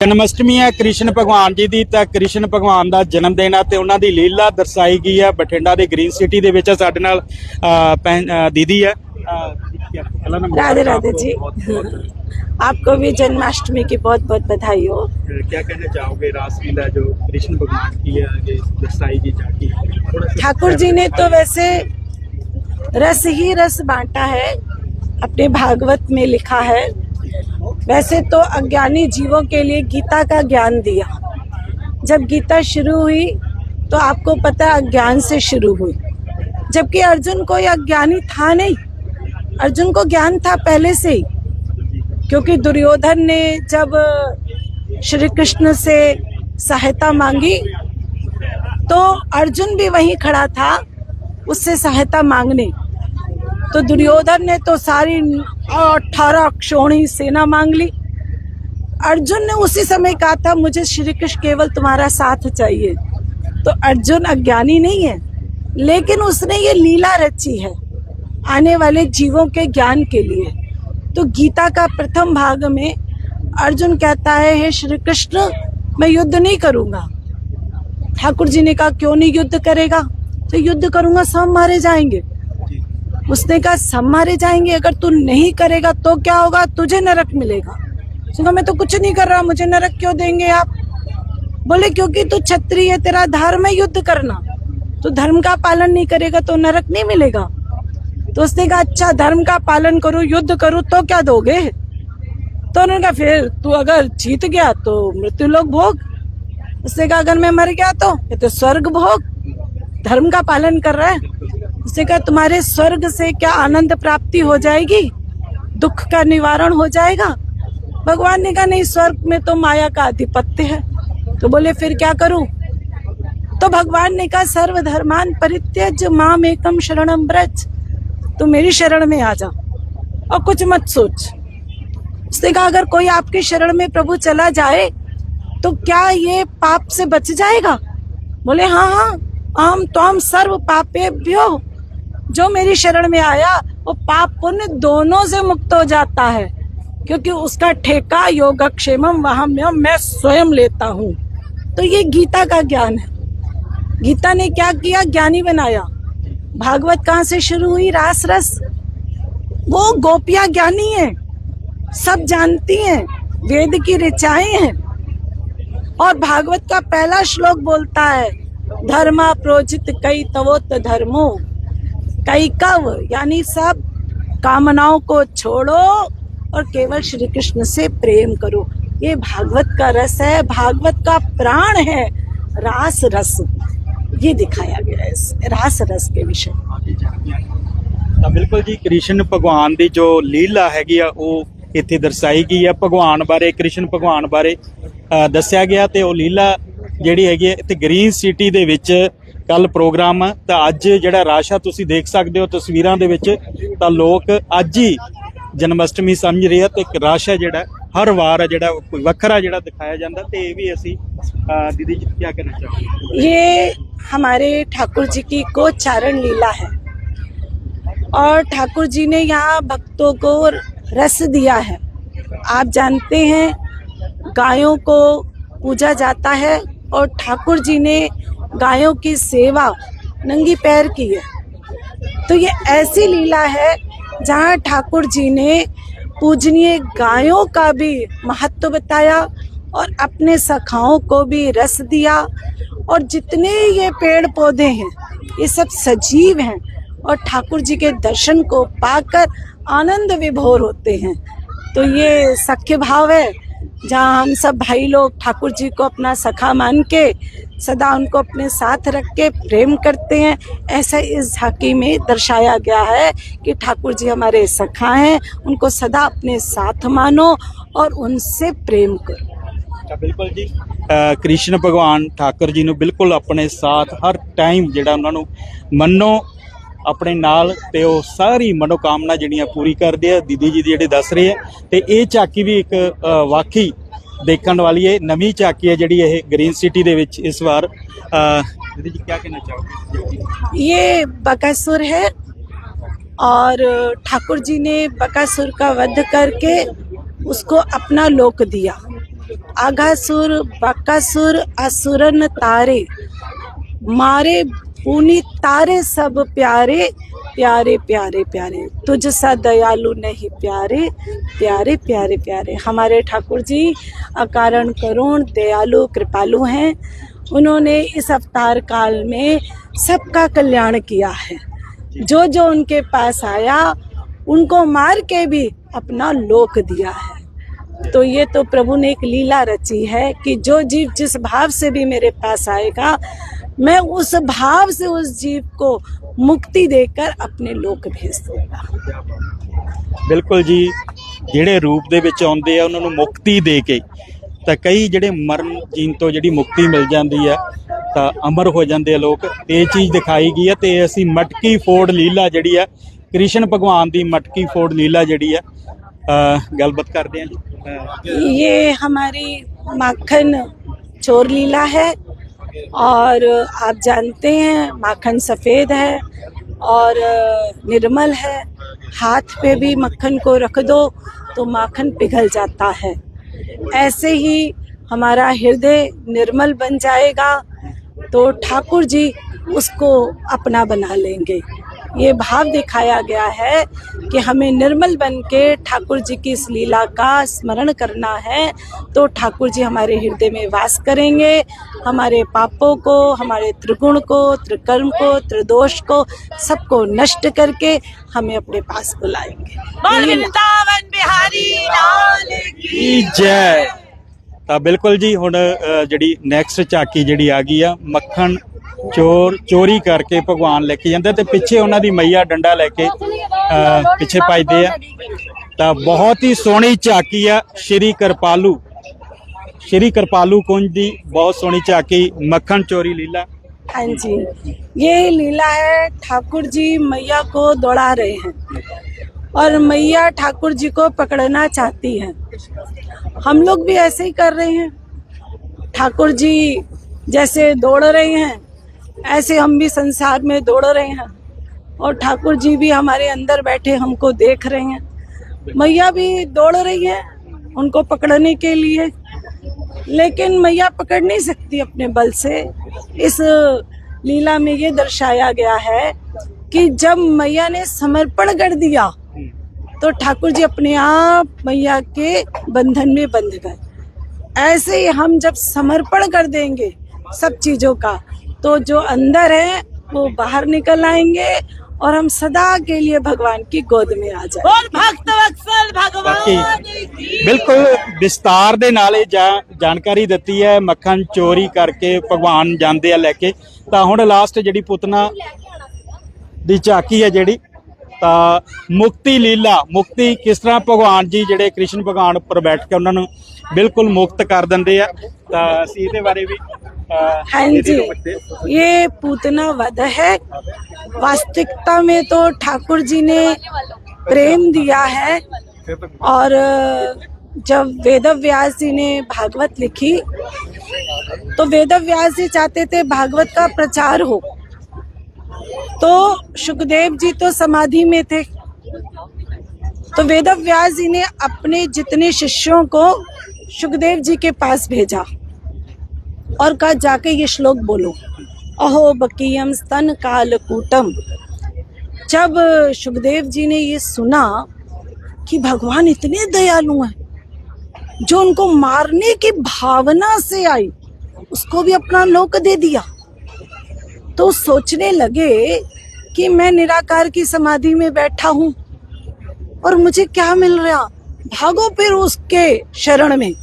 ਜਨਮਸ਼ਟਮੀ ਹੈ ਕ੍ਰਿਸ਼ਨ ਭਗਵਾਨ ਜੀ ਦੀ ਤਾਂ ਕ੍ਰਿਸ਼ਨ ਭਗਵਾਨ ਦਾ ਜਨਮ ਦਿਨ ਆ ਤੇ ਉਹਨਾਂ ਦੀ ਲੀਲਾ ਦਰਸਾਈ ਗਈ ਹੈ ਬਠਿੰਡਾ ਦੇ ਗ੍ਰੀਨ ਸਿਟੀ ਦੇ ਵਿੱਚ ਸਾਡੇ ਨਾਲ ਅਹ, ਭੈਣ- ਅਹ, ਦੀਦੀ ਹੈ ਅਹ, ਕੀ- ਪਹਿਲਾ ਨੰਬਰ राधे राधे जी क्या आपको भी जन्माष्टमी की बहुत बहुत बधाई हो कहना चाहोगे रासलीला जो कृष्ण भगवान की है ये दर्शाई गई जाती है थोड़ा सा ठाकुर जी ने तो वैसे रस ही रस बांटा है अपने भागवत में लिखा है वैसे तो अज्ञानी जीवों के लिए गीता का ज्ञान दिया। जब गीता शुरू हुई तो आपको पता अज्ञान से शुरू हुई। जबकि अर्जुन कोई अज्ञानी था नहीं। अर्जुन को ज्ञान था पहले से ही, क्योंकि दुर्योधन ने जब श्री कृष्ण से सहायता मांगी तो अर्जुन भी वहीं खड़ा था, उससे सहायता मांगने। तो दुर्योधन ने तो सारी अठारह क्षोणी सेना मांग ली। अर्जुन ने उसी समय कहा था, मुझे श्री कृष्ण केवल तुम्हारा साथ चाहिए। तो अर्जुन अज्ञानी नहीं है, लेकिन उसने ये लीला रची है आने वाले जीवों के ज्ञान के लिए। तो गीता का प्रथम भाग में अर्जुन कहता है, हे श्री कृष्ण मैं युद्ध नहीं करूँगा। ठाकुर जी ने कहा, क्यों नहीं युद्ध करेगा? तो युद्ध करूँगा, सब मारे जाएँगे। उसने कहा, सब मारे जाएँगे, अगर तू नहीं करेगा तो क्या होगा? तुझे नरक मिलेगा। कहा, मैं तो कुछ नहीं कर रहा, मुझे नरक क्यों देंगे आप? बोले, क्योंकि तू क्षत्रिय है, तेरा धर्म है युद्ध करना। तो धर्म का पालन नहीं करेगा तो नरक नहीं मिलेगा। तो उसने कहा अच्छा धर्म का पालन करूँ, युद्ध करूँ तो क्या दोगे? तो उन्होंने कहा, फिर तू अगर जीत गया तो मृत्यु लोग भोग। उसने कहा, अगर मैं मर गया तो ये तो स्वर्ग भोग। धर्म का पालन कर रहा है। उसने कहा, तुम्हारे स्वर्ग से क्या आनंद प्राप्ति हो जाएगी? दुख का निवारण हो जाएगा? भगवान ने कहा, नहीं, स्वर्ग में तो माया का आधिपत्य है। तो बोले, फिर क्या करूँ? तो भगवान ने कहा, सर्वधर्मान परित्यज, माम एकम शरणम ब्रज तू मेरी शरण में आ जा और कुछ मत सोच। उसने कहा, अगर कोई आपके शरण में प्रभु चला जाए तो क्या ये पाप से बच जाएगा? बोले हाँ हाँ हम तो हम सर्व पापेभ्यो। जो मेरी शरण में आया, वो पाप पुण्य दोनों से मुक्त हो जाता है। क्योंकि उसका ठेका, योगक्षेमम वहाँ में स्वयं लेता हूँ। तो ये गीता का ज्ञान है। गीता ने क्या किया? ज्ञानी बनाया। भागवत कहाँ से शुरू हुई? रास रस। वो गोपियाँ ज्ञानी है। सब जानती हैं। वेद की ऋचाएँ हैं। और भागवत का पहला श्लोक बोलता है, धर्मा प्रोजित कई तवोत धर्मो। कई कव यानी सब कामनाओं को छोड़ो और केवल श्री कृष्ण से प्रेम करो ये भागवत का रस है भागवत का प्राण है रास रस ये दिखाया गया है इस रास रस के विषय में। ਤਾਂ ਬਿਲਕੁਲ ਜੀ ਕ੍ਰਿਸ਼ਨ ਭਗਵਾਨ ਦੀ ਜੋ ਲੀਲਾ ਹੈਗੀ ਆ ਉਹ ਇੱਥੇ ਦਰਸਾਈ ਗਈ ਆ ਭਗਵਾਨ ਬਾਰੇ ਕ੍ਰਿਸ਼ਨ ਭਗਵਾਨ ਬਾਰੇ ਅ, ਦੱਸਿਆ ਗਿਆ ਤੇ ਉਹ ਲੀਲਾ ਜਿਹੜੀ ਹੈਗੀ ਹੈ ਤੇ ਗ੍ਰੀਨ ਸਿਟੀ ਦੇ ਵਿੱਚ ਕੱਲ ਪ੍ਰੋਗਰਾਮ ਆ ਤਾਂ ਅੱਜ ਜਿਹੜਾ ਰਸ਼ ਆ ਤੁਸੀਂ ਦੇਖ ਸਕਦੇ ਹੋ ਤਸਵੀਰਾਂ ਦੇ ਵਿੱਚ ਤਾਂ ਲੋਕ ਅੱਜ ਹੀ ਜਨਮਸ਼ਟਮੀ ਸਮਝ ਰਹੇ ਆ ਤੇ ਇੱਕ ਰਸ਼ ਹੈ ਜਿਹੜਾ ਹਰ ਵਾਰ ਆ ਜਿਹੜਾ ਕੋਈ ਵੱਖਰਾ ਜਿਹੜਾ ਦਿਖਾਇਆ ਜਾਂਦਾ ਤੇ ਇਹ ਵੀ ਅਸੀਂ ਅ, ਦੀਦੀ ਜੀ ਕੀ ਕਹਿਣਾ ਚਾਹੋਗੇ ये हमारे ठाकुर जी की गोचारण लीला है और ठाकुर जी ने यहाँ भक्तों को रस दिया है आप जानते हैं गायों को पूजा जाता है और ठाकुर जी ने गायों की सेवा नंगी पैर की है। तो ये ऐसी लीला है जहाँ ठाकुर जी ने पूजनीय गायों का भी महत्व बताया और अपने सखाओं को भी रस दिया और जितने ये पेड़ पौधे हैं, ये सब सजीव हैं और ठाकुर जी के दर्शन को पाकर आनंद विभोर होते हैं। तो ये सख्य भाव है जहाँ हम सब भाई लोग ठाकुर जी को अपना सखा मान के सदा उनको अपने साथ रख के प्रेम करते हैं ऐसा इस झांकी में दर्शाया गया है कि ठाकुर जी हमारे सखा हैं उनको सदा अपने साथ मानो और उनसे प्रेम करो ਤਾਂ ਬਿਲਕੁਲ ਜੀ ਅ, ਕ੍ਰਿਸ਼ਨ ਭਗਵਾਨ ਠਾਕਰ ਜੀ ਨੂੰ ਬਿਲਕੁਲ ਆਪਣੇ ਸਾਥ ਹਰ ਟਾਈਮ ਜਿਹੜਾ ਉਹਨਾਂ ਨੂੰ ਮੰਨੋ ਆਪਣੇ ਨਾਲ ਤੇ ਉਹ ਸਾਰੀ ਮਨੋਕਾਮਨਾ ਜਿਹੜੀਆਂ ਪੂਰੀ ਕਰਦੇ ਆ ਦੀਦੀ ਜੀ ਜਿਹੜੇ ਦੱਸ ਰਹੇ ਆ ਤੇ ਇਹ ਝਾਕੀ ਵੀ ਇੱਕ ਅ, ਵਾਕਈ ਦੇਖਣ ਵਾਲੀ ਹੈ ਨਵੀਂ ਝਾਕੀ ਹੈ ਜਿਹੜੀ ਇਹ ਗ੍ਰੀਨ ਸਿਟੀ ਦੇ ਵਿੱਚ ਇਸ ਵਾਰ ਅ, ਦੀਦੀ ਜੀ ਕੀ ਕਹਿਣਾ ਚਾਹੋਗੇ ये बकासुर है और ठाकुर जी ने बकासुर का वध करके उसको अपना लोक दिया आघासुर बकासुर असुरन तारे मारे पुनि तारे सब प्यारे प्यारे प्यारे प्यारे। तुझ सा दयालु नहीं प्यारे प्यारे प्यारे प्यारे। हमारे ठाकुर जी, अकारण करुण, दयालु, कृपालु हैं। उन्होंने इस अवतार काल में सबका कल्याण किया है। जो जो उनके पास आया, उनको मार के भी अपना लोक दिया है। तो ये तो प्रभु ने एक लीला रची है कि जो जीव जिस भाव से भी मेरे पास आएगा मैं उस भाव से उस जीव को मुक्ति देकर अपने लोक भेज दूंगा ਬਿਲਕੁਲ ਜੀ ਜਿਹੜੇ ਰੂਪ ਦੇ ਵਿੱਚ ਆਉਂਦੇ ਆ ਉਹਨਾਂ ਨੂੰ ਮੁਕਤੀ ਦੇ ਕੇ ਤਾਂ ਕਈ ਜਿਹੜੇ ਮਰਨ ਜੀਣ ਤੋਂ ਜਿਹੜੀ ਮੁਕਤੀ ਮਿਲ ਜਾਂਦੀ ਆ ਤਾਂ ਅਮਰ ਹੋ ਜਾਂਦੇ ਆ ਲੋਕ ਤੇ ਇਹ ਚੀਜ਼ ਦਿਖਾਈ ਗਈ ਆ ਤੇ ਅਸੀਂ ਮਟਕੀ ਫੋੜ ਲੀਲਾ ਜਿਹੜੀ ਆ ਕ੍ਰਿਸ਼ਨ ਭਗਵਾਨ ਦੀ ਮਟਕੀ ਫੋੜ ਲੀਲਾ ਜਿਹੜੀ ਆ ਅਹ ਗੱਲਬਾਤ ਕਰਦੇ ਆ ਜੀ ਅਹ ये हमारी माखन चोर लीला है और आप जानते हैं माखन सफ़ेद है और निर्मल है। हाथ पे भी मक्खन को रख दो तो माखन पिघल जाता है। ऐसे ही हमारा हृदय निर्मल बन जाएगा तो ठाकुर जी उसको अपना बना लेंगे। ये भाव दिखाया गया है कि हमें निर्मल बन के ठाकुर जी की इस लीला का स्मरण करना है तो ठाकुर जी हमारे हृदय में वास करेंगे हमारे पापों को हमारे त्रिगुण को त्रिकर्म को त्रिदोष को सबको नष्ट करके हमें अपने पास बुलाएंगे बोल वृंदावन बिहारी लाल की ਕੀ ਜੈ ਤਾਂ ਬਿਲਕੁਲ ਜੀ ਹੁਣ ਅ, ਜਿਹੜੀ ਨੈਕਸਟ ਝਾਕੀ ਜਿਹੜੀ ਆ ਗਈ ਆ ਮੱਖਣ ਚੋਰ ਚੋਰੀ ਕਰਕੇ ਭਗਵਾਨ ਲੈ ਕੇ ਜਾਂਦੇ ਤੇ ਪਿੱਛੇ ਉਹਨਾਂ ਦੀ ਮਈਆ ਡੰਡਾ ਲੈ ਕੇ ਅ, ਪਿੱਛੇ ਭਜਦੇ ਆ ਤਾਂ ਬਹੁਤ ਹੀ ਸੋਹਣੀ ਝਾਕੀ ਆ ਸ਼੍ਰੀ ਕਿਰਪਾਲੂ ਸ਼੍ਰੀ ਕਿਰਪਾਲੂ ਕੁੰਜ ਦੀ ਬਹੁਤ ਸੋਹਣੀ ਝਾਕੀ ਮੱਖਣ ਚੋਰੀ ਲੀਲਾ हाँ जी ये लीला है ठाकुर जी मैया को दौड़ा रहे हैं और मैया ठाकुर जी को पकड़ना चाहती है हम लोग भी ऐसे ही कर रहे हैं ठाकुर जी जैसे दौड़ रहे हैं ऐसे हम भी संसार में दौड़ रहे हैं और ठाकुर जी भी हमारे अंदर बैठे हमको देख रहे हैं। मैया भी दौड़ रही है उनको पकड़ने के लिए, लेकिन मैया पकड़ नहीं सकती अपने बल से। इस लीला में ये दर्शाया गया है कि जब मैया ने समर्पण कर दिया तो ठाकुर जी अपने आप मैया के बंधन में बंध गए। ऐसे ही हम जब समर्पण कर देंगे सब चीज़ों का तो जो अंदर है वो बाहर निकल आएंगे और हम सदा के लिए भगवान की गोद में आ जाए बोल भक्त वत्सल ਬਾਕੀ भगवान की ਬਿਲਕੁਲ ਵਿਸਤਾਰ ਦੇ ਨਾਲ ਇਹ ਜਾ- ਜਾਣਕਾਰੀ ਦਿੱਤੀ ਹੈ ਮੱਖਣ ਚੋਰੀ ਕਰਕੇ ਭਗਵਾਨ ਜਾਂਦੇ ਆ ਲੈ ਕੇ ਤਾਂ ਹੁਣ ਲਾਸਟ ਜਿਹੜੀ ਪੁਤਨਾ ਦੀ ਝਾਕੀ ਹੈ ਜਿਹੜੀ ਤਾਂ ਮੁਕਤੀ ਲੀਲਾ ਮੁਕਤੀ ਕਿਸ ਤਰ੍ਹਾਂ ਭਗਵਾਨ ਜੀ ਜਿਹੜੇ ਕ੍ਰਿਸ਼ਨ ਭਗਵਾਨ ਉੱਪਰ ਬੈਠ ਕੇ ਉਹਨਾਂ ਨੂੰ ਬਿਲਕੁਲ ਮੁਕਤ ਕਰ ਦਿੰਦੇ ਆ ਤਾਂ ਅਸੀਂ ਇਹਦੇ ਬਾਰੇ ਵੀ ਅਹ, हाँ ਇਹਦੀ जी ਨੂੰ ਵੱਡੇ- ये पूतना वध है वास्तविकता में तो ठाकुर जी ने प्रेम दिया है और जब वेद व्यास जी ने भागवत लिखी तो वेद व्यास जी चाहते थे भागवत का प्रचार हो तो सुखदेव जी तो समाधि में थे। तो वेद व्यास जी ने अपने जितने शिष्यों को सुखदेव जी के पास भेजा और कहा, जाके ये श्लोक बोलो। अहो बकीयम स्तन कालकूटम जब सुखदेव जी ने ये सुना कि भगवान इतने दयालु हैं, जो उनको मारने की भावना से आई, उसको भी अपना लोक दे दिया। तो सोचने लगे कि मैं निराकार की समाधि में बैठा हूँ। और मुझे क्या मिल रहा? भागो फिर उसके शरण में।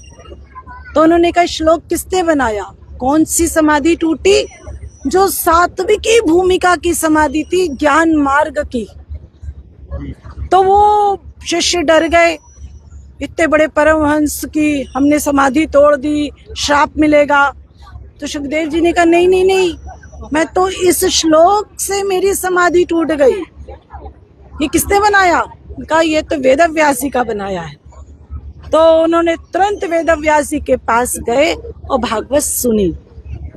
तो उन्होंने कहा, श्लोक किसने बनाया? कौन सी समाधि टूटी? जो सात्विकी भूमिका की समाधि थी, ज्ञान मार्ग की। तो वो शिष्य डर गए। इतने बड़े परमहंस की हमने समाधि तोड़ दी, श्राप मिलेगा। तो सुखदेव जी ने कहा, नहीं नहीं नहीं मैं तो इस श्लोक से मेरी समाधि टूट गई। ये किसने बनाया? कहा, ये तो वेद व्यास का बनाया है। तो उन्होंने तुरंत वेद व्यास के पास गए और भागवत सुनी।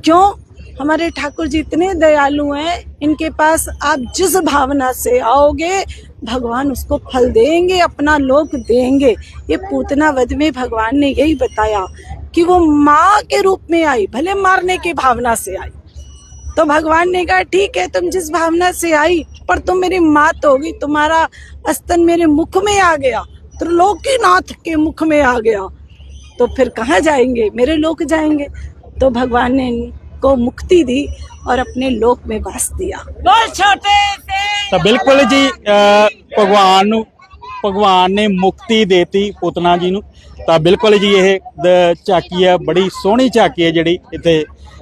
क्यों? हमारे ठाकुर जी इतने दयालु हैं, इनके पास आप जिस भावना से आओगे, भगवान उसको फल देंगे, अपना लोक देंगे। ये पूतना वध में भगवान ने यही बताया कि वो माँ के रूप में आई, भले मारने की भावना से आई। तो भगवान ने कहा ठीक है तुम जिस भावना से आई पर तुम मेरी मात होगी तुम्हारा अस्तन मेरे मुख में आ गया त्रिलोकीनाथ के मुख में आ गया तो फिर कहाँ जाएंगे मेरे लोक जाएंगे तो भगवान ने इनको मुक्ति दी और अपने लोक में वास दिया बोल छोटे से ਤਾਂ ਬਿਲਕੁਲ ਜੀ ਅ, ਭਗਵਾਨ ਨੂੰ ਭਗਵਾਨ ਨੇ ਮੁਕਤੀ ਦੇਤੀ ਪੁਤਨਾ ਜੀ ਨੂੰ ਤਾਂ ਬਿਲਕੁਲ ਜੀ ਇਹ ਦ- ਝਾਕੀ ਆ ਬੜੀ ਸੋਹਣੀ ਝਾਕੀ ਹੈ ਜਿਹੜੀ ਇੱਥੇ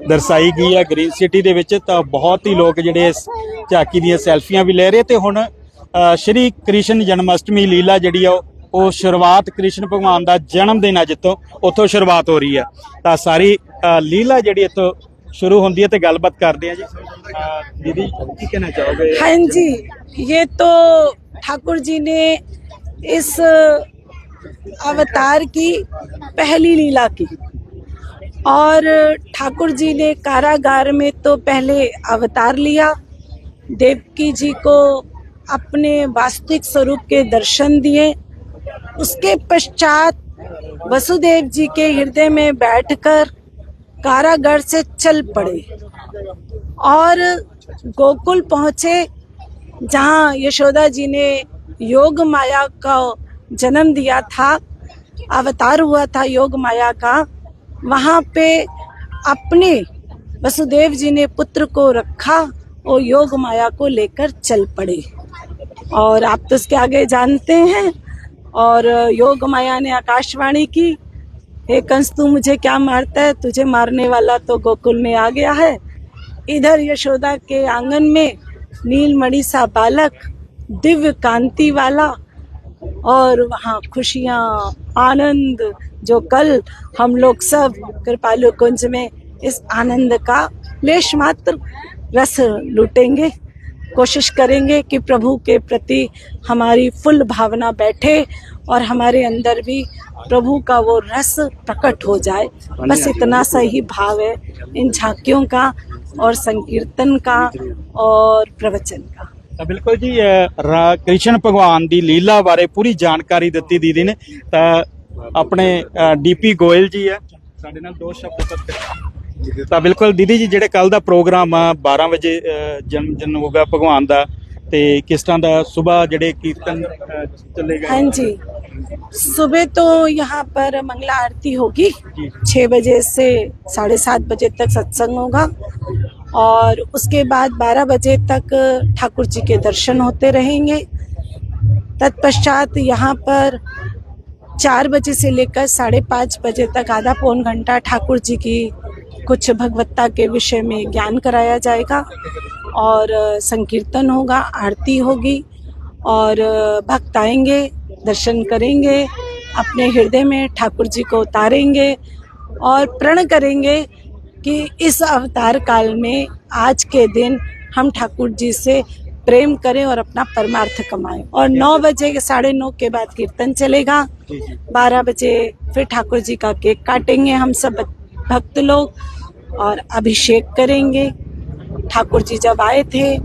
ਦਰਸਾਈ ਗਈ ਹੈ ਗ੍ਰੀਨ ਸਿਟੀ ਦੇ ਵਿੱਚ ਤਾਂ ਬਹੁਤ ਹੀ ਲੋਕ ਜਿਹੜੇ ਇਸ ਝਾਕੀ ਦੀਆਂ ਸੈਲਫੀਆਂ ਵੀ ਲੈ ਰਹੇ ਤੇ ਹੁਣ ਅ, ਸ਼੍ਰੀ ਕ੍ਰਿਸ਼ਨ ਜਨਮ ਅਸ਼ਟਮੀ ਲੀਲਾ ਜਿਹੜੀ ਆ ਉਹ- ਉਹ ਸ਼ੁਰੂਆਤ ਕ੍ਰਿਸ਼ਨ ਭਗਵਾਨ ਦਾ ਜਨਮ ਦਿਨ ਆ ਜਿੱਥੋਂ ਉੱਥੋਂ ਸ਼ੁਰੂਆਤ ਹੋ ਰਹੀ ਆ ਤਾਂ ਸਾਰੀ ਅ, ਲੀਲਾ ਜਿਹੜੀ ਇੱਥੋਂ ਸ਼ੁਰੂ ਹੁੰਦੀ ਹੈ ਤੇ ਗੱਲਬਾਤ ਕਰਦੇ ਆ ਜੀ ਅ, ਦੀਦੀ ਕੀ ਕਹਿਣਾ ਚਾਹੋਗੇ हाँ जी ये तो ठाकुर जी ने इस अवतार की पहली लीला की और ठाकुर जी ने कारागार में तो पहले अवतार लिया। देवकी जी को अपने वास्तविक स्वरूप के दर्शन दिए। उसके पश्चात वसुदेव जी के हृदय में बैठकर कारागार से चल पड़े और गोकुल पहुँचे, जहाँ यशोदा जी ने योग माया का जन्म दिया था। अवतार हुआ था योग माया का। वहाँ पे अपने वसुदेव जी ने पुत्र को रखा और योग माया को लेकर चल पड़े। और आप तो उसके आगे जानते हैं। और योग माया ने आकाशवाणी की, हे कंस, तू मुझे क्या मारता है? तुझे मारने वाला तो गोकुल में आ गया है। इधर यशोदा के आँगन में नीलमणि सा बालक, दिव्य कांति वाला और वहाँ खुशियाँ, आनंद, जो कल हम लोग सब कृपालु कुंज में इस आनंद का लेश मात्र रस लूटेंगे। कोशिश करेंगे कि प्रभु के प्रति हमारी फुल भावना बैठे और हमारे अंदर भी प्रभु का वो रस प्रकट हो जाए। बस इतना सा ही भाव है इन झांकियों का और संकीर्तन का और प्रवचन का। ਤਾਂ ਬਿਲਕੁਲ ਜੀ ਅ, ਰਾ- ਕ੍ਰਿਸ਼ਨ ਭਗਵਾਨ ਦੀ ਲੀਲਾ ਬਾਰੇ ਪੂਰੀ ਜਾਣਕਾਰੀ ਦਿੱਤੀ ਦੀਦੀ ਨੇ ਤਾਂ ਆਪਣੇ ਡੀਪੀ ਗੋਇਲ ਜੀ ਆ ਸਾਡੇ ਨਾਲ ਦੋ ਸ਼ਬਦ ਸਤਿ ਤਾਂ ਬਿਲਕੁਲ ਦੀਦੀ ਜੀ ਜਿਹੜੇ ਕੱਲ ਦਾ ਪ੍ਰੋਗਰਾਮ ਆ 12 ਵਜੇ ਅ, ਜਨਮ ਦਿਨ ਹੋਗਾ ਭਗਵਾਨ ਦਾ ਤੇ ਕਿਸ ਤਰ੍ਹਾਂ ਦਾ ਸਵੇਰ ਜਿਹੜੇ ਕੀਰਤਨ ਅ, ਚੱਲੇਗਾ हाँ जी सुबह तो यहाँ पर मंगला आरती होगी जी। छः बजे से साढ़े सात बजे तक सत्संग होगा और उसके बाद बारह बजे तक ठाकुर जी के दर्शन होते रहेंगे। तत्पश्चात यहाँ पर चार बजे से लेकर साढ़े पाँच बजे तक आधा पौन घंटा ठाकुर जी की कुछ भगवत्ता के विषय में ज्ञान कराया जाएगा और संकीर्तन होगा, आरती होगी और भक्त आएँगे, दर्शन करेंगे, अपने हृदय में ठाकुर जी को उतारेंगे और प्रण करेंगे। कि इस अवतार काल में आज के दिन हम ठाकुर जी से प्रेम करें और अपना परमार्थ कमाएँ। और नौ बजे के साढ़े नौ के बाद कीर्तन चलेगा। बारह बजे फिर ठाकुर जी का केक काटेंगे हम सब भक्त लोग और अभिषेक करेंगे। ठाकुर जी जब आए थे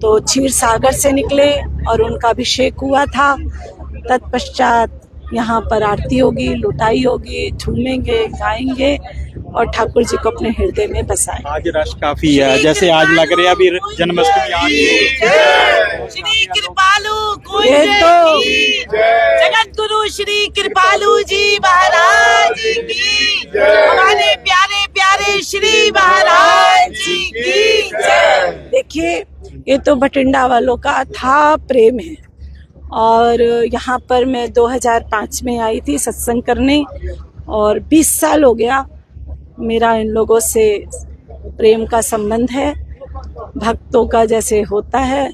तो क्षीर सागर से निकले और उनका अभिषेक हुआ था। तत्पश्चात यहाँ पर आरती होगी लुटाई होगी झूमेंगे गाएँगे। और ठाकुर जी को अपने हृदय में बसाएँ। आज रश काफ़ी है। जैसे आज लग रहा है अभी जन्माष्टमी आ रही श्री कृपालु ये तो- जगत गुरु श्री कृपालु जी महाराज की। हमारे प्यारे प्यारे श्री महाराज जी की देखिए ये तो बठिंडा वालों का था प्रेम है। और यहाँ पर मैं 2005 में आई थी सत्संग करने और 20 साल हो गया मेरा इन लोगों से प्रेम का संबंध है, भक्तों का जैसे होता है।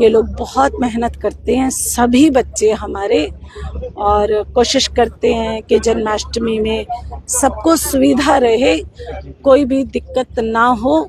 ये लोग बहुत मेहनत करते हैं, सभी बच्चे हमारे, और कोशिश करते हैं कि जन्माष्टमी में सबको सुविधा रहे, कोई भी दिक्कत ना हो।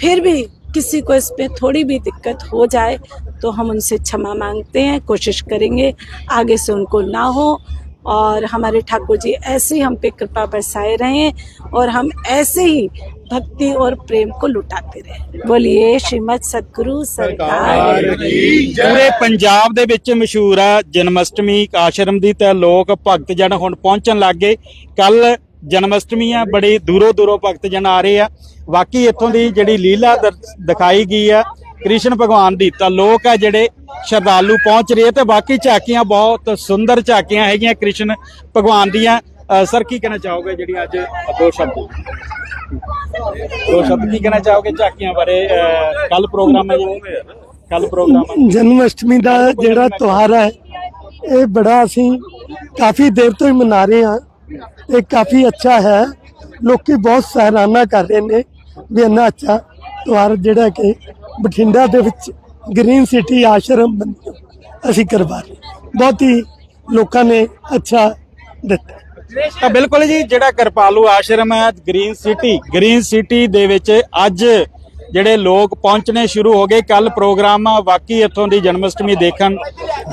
फिर भी किसी को इस पर थोड़ी भी दिक्कत हो जाए तो हम उनसे क्षमा मांगते हैं, कोशिश करेंगे, आगे से उनको ना हो। और हमारे ठाकुर जी ऐसे ही हम पे कृपा बरसाए रहें और हम ऐसे ही भक्ति और प्रेम को लुटाते रहे बोलिए श्रीमद सदगुरु सरकार की ਪੂਰੇ ਪੰਜਾਬ ਦੇ ਵਿੱਚ ਮਸ਼ਹੂਰ ਆ ਜਨਮਸ਼ਟਮੀ ਆਸ਼ਰਮ ਦੀ ਤੇ ਲੋਕ ਭਗਤ ਜਨ ਹੁਣ ਪਹੁੰਚਣ ਲੱਗੇ ਕੱਲ ਜਨਮਸ਼ਟਮੀ ਆ ਬੜੇ ਦੂਰੋਂ ਦੂਰੋਂ ਭਗਤ ਜਨ ਆ ਰਹੇ ਆ ਬਾਕੀ ਇੱਥੋਂ ਦੀ ਜਿਹੜੀ ਲੀਲਾ ਦਰ- ਦਿਖਾਈ ਗਈ ਆ ਕ੍ਰਿਸ਼ਨ ਭਗਵਾਨ ਦੀ ਤਾਂ ਲੋਕ ਹੈ ਜਿਹੜੇ ਸ਼ਰਧਾਲੂ ਪਹੁੰਚ ਰਹੇ ਤੇ ਬਾਕੀ ਝਾਕੀਆਂ ਬਹੁਤ ਸੁੰਦਰ ਝਾਕੀਆਂ ਹੈਗੀਆਂ ਕ੍ਰਿਸ਼ਨ ਭਗਵਾਨ ਦੀਆਂ। ਸਰ, ਕੀ ਕਹਿਣਾ ਚਾਹੋਗੇ ਜਿਹੜੀ ਅੱਜ ਦੋ ਸ਼ਬਦ? ਦੋ ਸ਼ਬਦ ਕੀ ਕਹਿਣਾ ਚਾਹੋਗੇ ਝਾਕੀਆਂ ਬਾਰੇ? ਕੱਲ ਪ੍ਰੋਗਰਾਮ ਹੈ ਜੀ। ਕੱਲ ਪ੍ਰੋਗਰਾਮ ਜਨਮ ਅਸ਼ਟਮੀ ਦਾ ਜਿਹੜਾ ਤਿਉਹਾਰ ਹੈ, ਇਹ ਬੜਾ ਅਸੀਂ ਕਾਫੀ ਦੇਰ ਤੋਂ ਹੀ ਮਨਾ ਰਹੇ ਹਾਂ। ਇਹ ਕਾਫੀ ਅੱਛਾ ਹੈ। ਲੋਕੀ ਬਹੁਤ ਸਰਾਹਨਾ ਕਰ ਰਹੇ ਨੇ। ਵੀ ਇੰਨਾ ਅੱਛਾ ਤਿਉਹਾਰ ਜਿਹੜਾ ਕਿ ਬਠਿੰਡਾ ਦੇ ਵਿੱਚ ਗ੍ਰੀਨ ਸਿਟੀ ਆਸ਼ਰਮ ਅਸੀਂ ਕਰਵਾ ਰਹੇ ਬਹੁਤ ਹੀ ਲੋਕਾਂ ਨੇ ਅੱਛਾ ਦਿੱਤਾ। ਤਾਂ ਬਿਲਕੁਲ ਜੀ, ਜਿਹੜਾ ਕਿਰਪਾਲੂ ਆਸ਼ਰਮ ਹੈ ਗ੍ਰੀਨ ਸਿਟੀ ਗ੍ਰੀਨ ਸਿਟੀ ਦੇ ਵਿੱਚ ਅੱਜ ਜਿਹੜੇ ਲੋਕ ਪਹੁੰਚਣੇ ਸ਼ੁਰੂ ਹੋ ਗਏ ਕੱਲ ਪ੍ਰੋਗਰਾਮ ਆ ਬਾਕੀ ਇੱਥੋਂ ਦੀ ਜਨਮਸ਼ਟਮੀ ਦੇਖਣ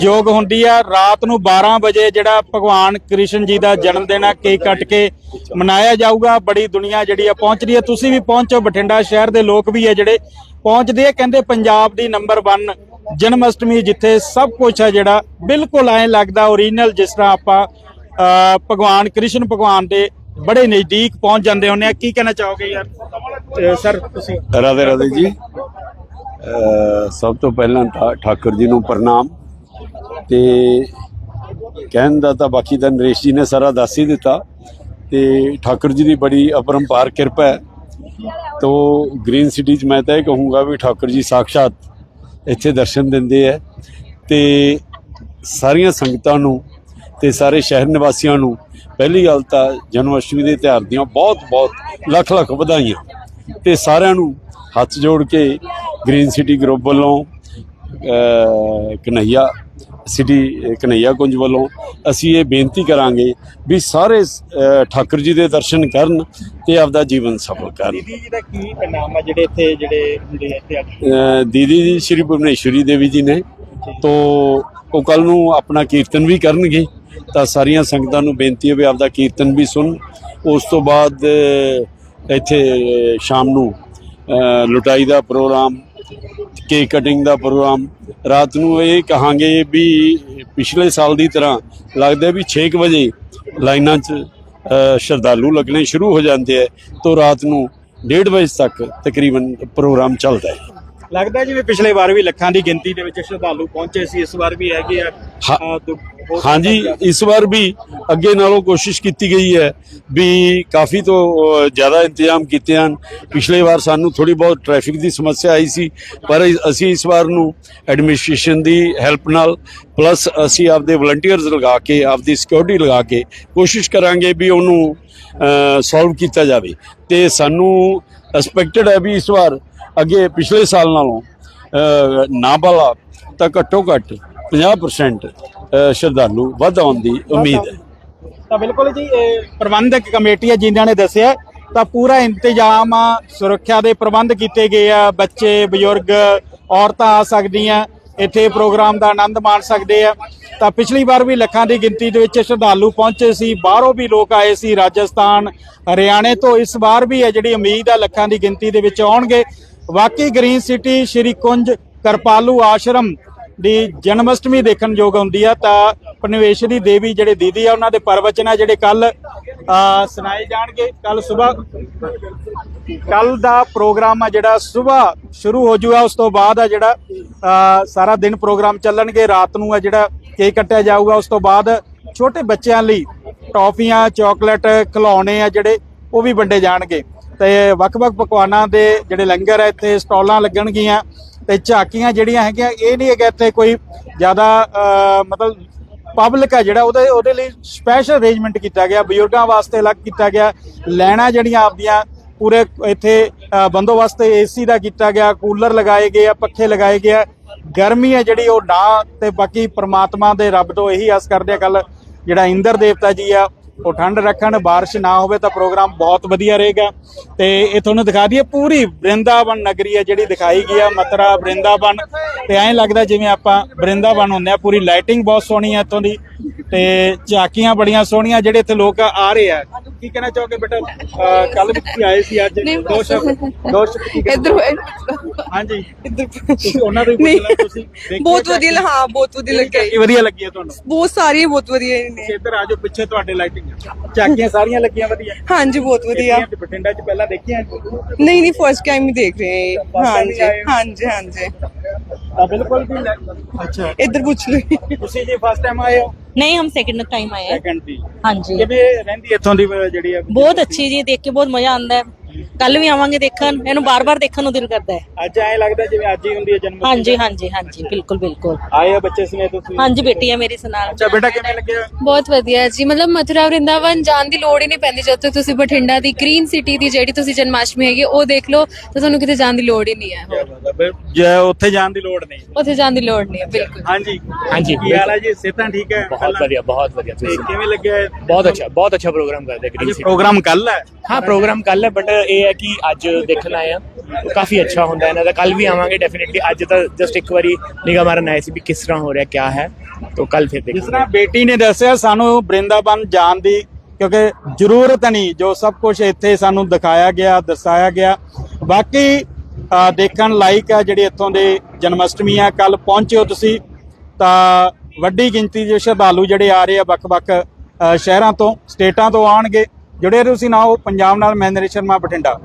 ਯੋਗ ਹੁੰਦੀ ਆ। ਰਾਤ ਨੂੰ 12 ਵਜੇ ਜਿਹੜਾ ਭਗਵਾਨ ਕ੍ਰਿਸ਼ਨ ਜੀ ਦਾ ਜਨਮ ਦਿਨ ਆ, ਕੇਕ ਕੱਟ ਕੇ ਮਨਾਇਆ ਜਾਊਗਾ। ਬੜੀ ਦੁਨੀਆ ਜਿਹੜੀ ਆ ਪਹੁੰਚ ਰਹੀ ਹੈ ਤੁਸੀਂ ਵੀ ਪਹੁੰਚੋ, ਬਠਿੰਡਾ ਸ਼ਹਿਰ ਦੇ ਲੋਕ ਵੀ ਆ ਜਿਹੜੇ ਪਹੁੰਚਦੇ ਆ। ਕਹਿੰਦੇ ਪੰਜਾਬ ਦੀ ਨੰਬਰ 1 ਜਨਮਸ਼ਟਮੀ ਜਿੱਥੇ ਸਭ ਕੁਝ ਆ ਜਿਹੜਾ, ਬਿਲਕੁਲ ਐਂ ਲੱਗਦਾ ਓਰੀਜਨਲ ਜਿਸ ਤਰ੍ਹਾਂ ਆਪਾਂ ਭਗਵਾਨ ਕ੍ਰਿਸ਼ਨ ਭਗਵਾਨ ਦੇ ਬੜੇ ਨਜ਼ਦੀਕ ਪਹੁੰਚ ਜਾਂਦੇ ਹੁੰਦੇ ਆ। ਕੀ ਕਹਿਣਾ ਚਾਹੋਗੇ ਯਾਰ? ਸਰ, ਤੁਸੀਂ ਰਾਧੇ ਰਾਧੇ ਜੀ। ਸਭ ਤੋਂ ਪਹਿਲਾਂ ਠਾ- ਠਾਕੁਰ ਜੀ ਨੂੰ ਪ੍ਰਣਾਮ। ਤੇ ਕਹਿਣ ਦਾ ਤਾਂ ਬਾਕੀ ਤਾਂ ਨਰੇਸ਼ ਜੀ ਨੇ ਸਾਰਾ ਦੱਸ ਹੀ ਦਿੱਤਾ। ਤੇ ਠਾਕੁਰ ਜੀ ਦੀ ਬੜੀ ਅਪਰੰਪਾਰ ਕਿਰਪਾ ਹੈ। ਤੋ ਗ੍ਰੀਨ ਸਿਟੀ 'ਚ ਮੈਂ ਤਾਂ ਇਹ ਕਹੂੰਗਾ ਵੀ ਠਾਕੁਰ ਜੀ ਸਾਖਸ਼ਾਤ ਇੱਥੇ ਦਰਸ਼ਨ ਦਿੰਦੇ ਹੈ। ਤੇ ਸਾਰੀਆਂ ਸੰਗਤਾਂ ਨੂੰ ਤੇ ਸਾਰੇ ਸ਼ਹਿਰ ਨਿਵਾਸੀਆਂ ਨੂੰ ਪਹਿਲੀ ਗੱਲ ਤਾਂ ਜਨਮ ਅਸ਼ਟਮੀ ਦੇ ਤਿਉਹਾਰ ਦੀਆਂ ਬਹੁਤ ਬਹੁਤ ਲੱਖ ਲੱਖ ਵਧਾਈਆਂ। ਤੇ ਸਾਰਿਆਂ ਨੂੰ ਹੱਥ ਜੋੜ ਕੇ ਗ੍ਰੀਨ ਸਿਟੀ ਗਰੁੱਪ ਵੱਲੋਂ ਕਨਈਆ ਸਿਟੀ ਕਨਈਆ ਕੁੰਜ ਵੱਲੋਂ ਅਸੀਂ ਇਹ ਬੇਨਤੀ ਕਰਾਂਗੇ ਵੀ ਸਾਰੇ ਠਾਕੁਰ ਜੀ ਦੇ ਦਰਸ਼ਨ ਕਰਨ ਤੇ ਆਪਦਾ ਜੀਵਨ ਸਫਲ ਕਰਨ। ਦੀਦੀ ਜੀ ਦਾ ਕੀ ਨਾਮ ਆ ਜਿਹੜੇ ਇੱਥੇ ਜਿਹੜੇ ਹੁੰਦੇ ਆ ਇੱਥੇ ਅੱਜ ਅਹ, ਦੀਦੀ ਜੀ ਸ਼੍ਰੀ ਭੁਵਨੇਸ਼ਵਰੀ ਦੇਵੀ ਜੀ ਨੇ। ਤੋ ਉਹ ਕੱਲ ਨੂੰ ਆਪਣਾ ਕੀਰਤਨ ਵੀ ਕਰਨਗੇ। ਤਾਂ ਸਾਰੀਆਂ ਸੰਗਤਾਂ ਨੂੰ ਬੇਨਤੀ ਹੈ ਵੀ ਆਪਦਾ ਕੀਰਤਨ ਵੀ ਸੁਣ। ਉਸ ਤੋਂ ਬਾਅਦ ਇੱਥੇ ਸ਼ਾਮ ਨੂੰ ਲੁਟਾਈ ਦਾ ਪ੍ਰੋਗਰਾਮ, ਕੇਕ ਕਟਿੰਗ ਦਾ ਪ੍ਰੋਗਰਾਮ, ਰਾਤ ਨੂੰ ਇਹ ਕਹਾਂਗੇ ਵੀ ਪਿਛਲੇ ਸਾਲ ਦੀ ਤਰ੍ਹਾਂ ਲੱਗਦਾ ਵੀ 6 ਵਜੇ ਲਾਈਨਾਂ 'ਚ ਸ਼ਰਧਾਲੂ ਲੱਗਣੇ ਸ਼ੁਰੂ ਹੋ ਜਾਂਦੇ ਹੈ ਤੋਂ ਰਾਤ ਨੂੰ 1:30 ਵਜੇ ਤੱਕ ਤਕਰੀਬਨ ਪ੍ਰੋਗਰਾਮ ਚੱਲਦਾ ਹੈ। ਲੱਗਦਾ ਜਿਵੇਂ ਪਿਛਲੇ ਵਾਰ ਵੀ ਲੱਖਾਂ ਦੀ ਗਿਣਤੀ ਦੇ ਵਿੱਚ ਸ਼ਰਧਾਲੂ ਪਹੁੰਚੇ ਸੀ ਇਸ ਵਾਰ ਵੀ ਹੈਗੇ ਆ। ਹਾਂਜੀ ਇਸ ਵਾਰ ਵੀ ਅੱਗੇ ਨਾਲੋਂ ਕੋਸ਼ਿਸ਼ ਕੀਤੀ ਗਈ ਹੈ ਵੀ ਕਾਫੀ ਤੋਂ ਜ਼ਿਆਦਾ ਇੰਤਜ਼ਾਮ ਕੀਤੇ ਹਨ। ਪਿਛਲੇ ਵਾਰ ਸਾਨੂੰ ਥੋੜੀ ਬਹੁਤ ਟ੍ਰੈਫਿਕ ਦੀ ਸਮੱਸਿਆ ਆਈ ਸੀ ਪਰ ਅਸੀਂ ਇਸ ਵਾਰ ਨੂੰ ਐਡਮਿਨਿਸਟ੍ਰੇਸ਼ਨ ਦੀ ਹੈਲਪ ਨਾਲ ਪਲੱਸ ਅਸੀਂ ਆਪਦੇ ਵਲੰਟੀਅਰਸ ਲਗਾ ਕੇ ਆਪਦੀ ਸਿਕਿਉਰਿਟੀ ਲਗਾ ਕੇ ਕੋਸ਼ਿਸ਼ ਕਰਾਂਗੇ ਵੀ ਉਹਨੂੰ ਸੋਲਵ ਕੀਤਾ ਜਾਵੇ। ਤੇ ਸਾਨੂੰ ਐਕਸਪੈਕਟਡ ਹੈ ਵੀ ਇਸ ਵਾਰ ਅੱਗੇ ਪਿਛਲੇ ਸਾਲ ਨਾਲੋਂ ਅਹ, ਨਾਬਾਲਾ ਤਾਂ ਘੱਟੋ ਘੱਟ 50% ਸ਼ਰਧਾਲੂ ਵੱਧ ਆਉਣ ਦੀ ਉਮੀਦ ਹੈ। ਤਾਂ ਬਿਲਕੁਲ ਜੀ ਇਹ ਪ੍ਰਬੰਧਕ ਕਮੇਟੀ ਹੈ ਜਿਨ੍ਹਾਂ ਨੇ ਦੱਸਿਆ ਤਾਂ ਪੂਰਾ ਇੰਤਜ਼ਾਮ ਆ ਸੁਰੱਖਿਆ ਦੇ ਪ੍ਰਬੰਧ ਕੀਤੇ ਗਏ ਆ ਬੱਚੇ ਬਜ਼ੁਰਗ ਔਰਤਾਂ ਆ ਸਕਦੀਆਂ ਇੱਥੇ ਪ੍ਰੋਗਰਾਮ ਦਾ ਆਨੰਦ ਮਾਣ ਸਕਦੇ ਆ। ਤਾਂ ਪਿਛਲੀ ਵਾਰ ਵੀ ਲੱਖਾਂ ਦੀ ਗਿਣਤੀ ਦੇ ਵਿੱਚ ਸ਼ਰਧਾਲੂ ਪਹੁੰਚੇ ਸੀ ਬਾਹਰੋਂ ਵੀ ਲੋਕ ਆਏ ਸੀ ਰਾਜਸਥਾਨ ਹਰਿਆਣੇ ਤੋਂ ਇਸ ਵਾਰ ਵੀ ਹੈ ਜਿਹੜੀ ਉਮੀਦ ਆ ਲੱਖਾਂ ਦੀ ਗਿਣਤੀ ਦੇ ਵਿੱਚ ਆਉਣਗੇ। ਵਾਕਈ ਗ੍ਰੀਨ ਸਿਟੀ ਸ਼੍ਰੀ ਕੁੰਜ ਕਰਪਾਲੂ ਆਸ਼ਰਮ ਦੀ ਜਨਮਸ਼ਟਮੀ ਦੇਖਣ ਯੋਗ ਹੁੰਦੀ ਆ, ਤਾਂ ਪਰਮੇਸ਼ਰੀ ਦੇਵੀ ਜਿਹੜੇ ਦੀਦੀ ਆ, ਉਹਨਾਂ ਦੇ ਪ੍ਰਵਚਨ ਆ ਜਿਹੜੇ ਕੱਲ ਸੁਣਾਏ ਜਾਣਗੇ। ਕੱਲ ਸਵੇਰ ਕੱਲ ਦਾ ਪ੍ਰੋਗਰਾਮ ਆ ਜਿਹੜਾ ਸਵੇਰ ਸ਼ੁਰੂ ਹੋ ਜੂਗਾ, ਉਸ ਤੋਂ ਬਾਅਦ ਆ ਜਿਹੜਾ ਸਾਰਾ ਦਿਨ ਪ੍ਰੋਗਰਾਮ ਚੱਲਣਗੇ। ਰਾਤ ਨੂੰ ਆ ਜਿਹੜਾ ਕੇਕ ਕੱਟਿਆ ਜਾਊਗਾ, ਉਸ ਤੋਂ ਬਾਅਦ ਛੋਟੇ ਬੱਚਿਆਂ ਲਈ ਟੌਫੀਆਂ, ਚਾਕਲੇਟ ਖਿਲੌਣੇ ਆ ਜਿਹੜੇ, ਉਹ ਵੀ ਵੰਡੇ ਜਾਣਗੇ। ਤੇ ਵੱਖ-ਵੱਖ ਪਕਵਾਨਾਂ ਦੇ ਜਿਹੜੇ ਲੰਗਰ ਹੈ ਇੱਥੇ ਸਟਾਲਾਂ ਲੱਗਣਗੀਆਂ ਤੇ ਝਾਕੀਆਂ ਜਿਹੜੀਆਂ ਹੈਗੀਆਂ ਇਹ ਨਹੀਂ ਹੈਗਾ ਇੱਥੇ ਕੋਈ ਜ਼ਿਆਦਾ ਮਤਲਬ ਪਬਲਿਕ ਹੈ ਜਿਹੜਾ ਉਹਦੇ ਉਹਦੇ ਲਈ ਸਪੈਸ਼ਲ ਅਰੇਂਜਮੈਂਟ ਕੀਤਾ ਗਿਆ ਬਜ਼ੁਰਗਾਂ ਵਾਸਤੇ ਅਲੱਗ ਕੀਤਾ ਗਿਆ ਲੈਣਾ ਜਿਹੜੀਆਂ ਆਪਦੀਆਂ ਪੂਰੇ ਇੱਥੇ ਅ, ਬੰਦੋਬਸਤ ਏਸੀ ਦਾ ਕੀਤਾ ਗਿਆ ਕੂਲਰ ਲਗਾਏ ਗਏ ਆ ਪੱਖੇ ਲਗਾਏ ਗਏ ਆ ਗਰਮੀ ਹੈ ਜਿਹੜੀ ਉਹ ਨਾ ਤੇ ਬਾਕੀ ਪ੍ਰਮਾਤਮਾ ਦੇ ਰੱਬ ਤੋਂ ਇਹੀ ਆਸ ਕਰਦੇ ਆ ਕੱਲ ਜਿਹੜਾ ਇੰਦਰ ਦੇਵਤਾ ਜੀ ਆ ਉਹ ਠੰਡ ਰੱਖਣ ਬਾਰਿਸ਼ ਨਾ ਹੋਵੇ ਤਾਂ ਪ੍ਰੋਗਰਾਮ ਬਹੁਤ ਵਧੀਆ ਰਹੇਗਾ। ਤੇ ਇਹ ਤੁਹਾਨੂੰ ਦਿਖਾ ਦਈਏ ਪੂਰੀ ਬ੍ਰਿੰਦਾਵਨ ਨਗਰੀ ਹੈ ਜਿਹੜੀ ਦਿਖਾਈ ਗਈ ਆ ਮਥੁਰਾ ਬ੍ਰਿੰਦਾਵਨ ਤੇ ਐਂ ਲੱਗਦਾ ਜਿਵੇਂ ਆਪਾਂ ਬ੍ਰਿੰਦਾਵਨ ਹੁੰਦੇ ਆ ਪੂਰੀ ਲਾਈਟਿੰਗ ਬਹੁਤ ਸੋਹਣੀ ਹੈ ਇੱਥੋਂ ਦੀ। ਤੇ ਝਾਕੀਆਂ ਬੜੀਆਂ ਸੋਹਣੀਆਂ ਜਿਹੜੇ ਇੱਥੇ ਲੋਕ ਆ ਰਹੇ ਆ। ਕੀ ਕਹਿਣਾ ਚਾਹੋਗੇ ਬੇਟਾ? ਕੱਲ ਵੀ ਆਏ ਸੀ ਅੱਜ। ਦੋ ਸ਼ਬਦ ਦੋ ਸ਼ਬਦ ਇਧਰ ਹਾਂਜੀ। ਤੁਸੀਂ ਉਹਨਾਂ ਤੋਂ ਹੀ ਪੁੱਛ ਤੁਸੀਂ ਬਹੁਤ ਵਧੀਆ ਹਾਂ ਬਹੁਤ ਵਧੀਆ ਲੱਗਿਆ ਕੀ ਵਧੀਆ ਲੱਗੀਆਂ ਤੁਹਾਨੂੰ? ਬਹੁਤ ਸਾਰੀਆਂ ਬਹੁਤ ਵਧੀਆ ਨੇ। ਇੱਧਰ ਆ ਜਾਓ ਪਿੱਛੇ ਤੁਹਾਡੇ ਲਾਈਟਿੰਗ ਝਾਕੀਆਂ ਸਾਰੀਆਂ ਲੱਗੀਆਂ ਵਧੀਆ? ਹਾਂਜੀ ਬਹੁਤ ਵਧੀਆ। ਇੱਥੇ ਚ ਪਹਿਲਾਂ ਦੇਖੀਆਂ ਨਹੀਂ ਨਹੀਂ ਫਸਟ ਟਾਈਮ ਹੀ ਦੇਖ ਰਹੇ ਹਾਂ। ਹਾਂਜੀ ਹਾਂਜੀ ਹਾਂਜੀ। ਬਿਲਕੁਲ ਵੀ ਅੱਛਾ। ਇੱਧਰ ਪੁੱਛ ਲਈ ਤੁਸੀਂ ਜੀ ਫਸਟ ਟਾਈਮ ਆਏ ਹੋ? ਨਹੀਂ ਹਮ ਸੈਕਿੰਡ ਟਾਈਮ ਆਏ ਸੈਕਿੰਡ ਦੀ ਹਾਂਜੀ। ਰਹਿੰਦੀ ਇੱਥੋਂ ਦੀ ਜਿਹੜੀ ਬਹੁਤ ਅੱਛੀ ਜੀ ਦੇਖ ਕੇ ਬਹੁਤ ਮਜ਼ਾ ਆਉਂਦਾ ਹੈ। ਕੱਲ ਵੀ ਆਵਾਂਗੇ ਦੇਖਣ ਇਹਨੂੰ ਬਾਰ-ਬਾਰ ਦੇਖਣ ਨੂੰ ਦਿਲ ਕਰਦਾ ਹੈ। ਅੱਜ ਐ ਲੱਗਦਾ ਜਿਵੇਂ ਅੱਜ ਹੀ ਹੁੰਦੀ ਹੈ ਜਨਮ ਹਾਂਜੀ ਹਾਂਜੀ ਹਾਂਜੀ ਬਿਲਕੁਲ ਬਿਲਕੁਲ। ਆਏ ਆ ਬੱਚੇ ਸਮੇਤ ਤੁਸੀਂ? ਹਾਂਜੀ ਬੇਟੀ ਹੈ ਮੇਰੀ ਸਨਾਲ। ਅੱਛਾ ਬੇਟਾ ਕਿਵੇਂ ਲੱਗਿਆ? ਬਹੁਤ ਵਧੀਆ ਜੀ। ਮਤਲਬ ਮਥੁਰਾ ਵਰਿੰਦਾਵਨ ਜਾਣ ਦੀ ਲੋੜ ਹੀ ਨਹੀਂ ਪੈਂਦੀ। ਜਦ ਤੱਕ ਤੁਸੀਂ ਬਠਿੰਡਾ ਦੀ ਗ੍ਰੀਨ ਸਿਟੀ ਦੀ ਜਿਹੜੀ ਤੁਸੀਂ ਜਨਮਾਸ਼ਟਮੀ ਹੈਗੀ ਉਹ ਦੇਖ ਲਓ ਤਾਂ ਤੁਹਾਨੂੰ ਕਿਤੇ ਜਾਣ ਦੀ ਲੋੜ ਹੀ ਨਹੀਂ ਹੈ। ਜੇ ਉੱਥੇ ਜਾਣ ਦੀ ਲੋੜ ਨਹੀਂ। ਉੱਥੇ ਜਾਣ ਦੀ ਲੋੜ ਨਹੀਂ ਹੈ ਬਿਲਕੁਲ। ਹਾਂਜੀ। ਹਾਂਜੀ, ਕੀ ਹਾਲ ਹੈ ਜੀ? ਸਿਹਤਾਂ ਠੀਕ ਹੈ? ਬਹੁਤ? ਵਧੀਆ ਬਹੁਤ ਵਧੀਆ। ਤੁਸੀਂ ਕਿਵੇਂ ਲੱਗਿਆ? ਬਹੁਤ ਅੱਛਾ ਬਹੁਤ ਅੱਛਾ ਪ੍ਰੋਗਰਾਮ ਕਰਦੇ ਗ੍ਰੀਨ ਸਿਟੀ। ਪ੍ਰੋਗਰਾਮ ਕੱਲ ਹੈ। ਹਾਂ ਪ੍ਰੋਗਰਾਮ ਕੱਲ ਹੈ ਬਟ ਇਹ ਹੈ ਕਿ ਅੱਜ ਦੇਖਣ ਆਏ ਆ ਕਾਫੀ ਅੱਛਾ ਹੁੰਦਾ ਇਹਨਾਂ ਦਾ। ਕੱਲ ਵੀ ਆਵਾਂਗੇ ਡੈਫੀਨਿਟਲੀ ਅੱਜ ਤਾਂ ਜਸਟ ਇੱਕ ਵਾਰੀ ਨਿਗਾਹ ਮਾਰਨ ਆਏ ਸੀ ਵੀ ਕਿਸ ਤਰ੍ਹਾਂ ਹੋ ਰਿਹਾ, ਕਿਆ ਹੈ। ਤਾਂ ਕੱਲ ਫਿਰ ਜਿਸ ਤਰ੍ਹਾਂ ਬੇਟੀ ਨੇ ਦੱਸਿਆ, ਸਾਨੂੰ ਬ੍ਰਿੰਦਾਵਨ ਜਾਣ ਦੀ ਕਿਉਂਕਿ ਜ਼ਰੂਰਤ ਨਹੀਂ, ਜੋ ਸਭ ਕੁਝ ਇੱਥੇ ਸਾਨੂੰ ਦਿਖਾਇਆ ਗਿਆ, ਦਰਸਾਇਆ ਗਿਆ। ਬਾਕੀ ਦੇਖਣ ਲਾਇਕ ਆ ਜਿਹੜੇ ਇੱਥੋਂ ਦੇ ਜਨਮਸ਼ਟਮੀ ਆ ਕੱਲ ਪਹੁੰਚਿਓ ਤੁਸੀਂ। ਤਾਂ ਵੱਡੀ ਗਿਣਤੀ ਦੇ ਸ਼ਰਧਾਲੂ ਜਿਹੜੇ ਆ ਰਹੇ ਆ ਵੱਖ-ਵੱਖ ਸ਼ਹਿਰਾਂ ਤੋਂ, ਸਟੇਟਾਂ ਤੋਂ ਆਣਗੇ ਜੁੜੇ ਰਹੋ ਤੁਸੀਂ ਨਾ ਉਹ ਪੰਜਾਬ ਨਾਲ ਮੈਂ ਨਰੇਸ਼ ਸ਼ਰਮਾ ਬਠਿੰਡਾ।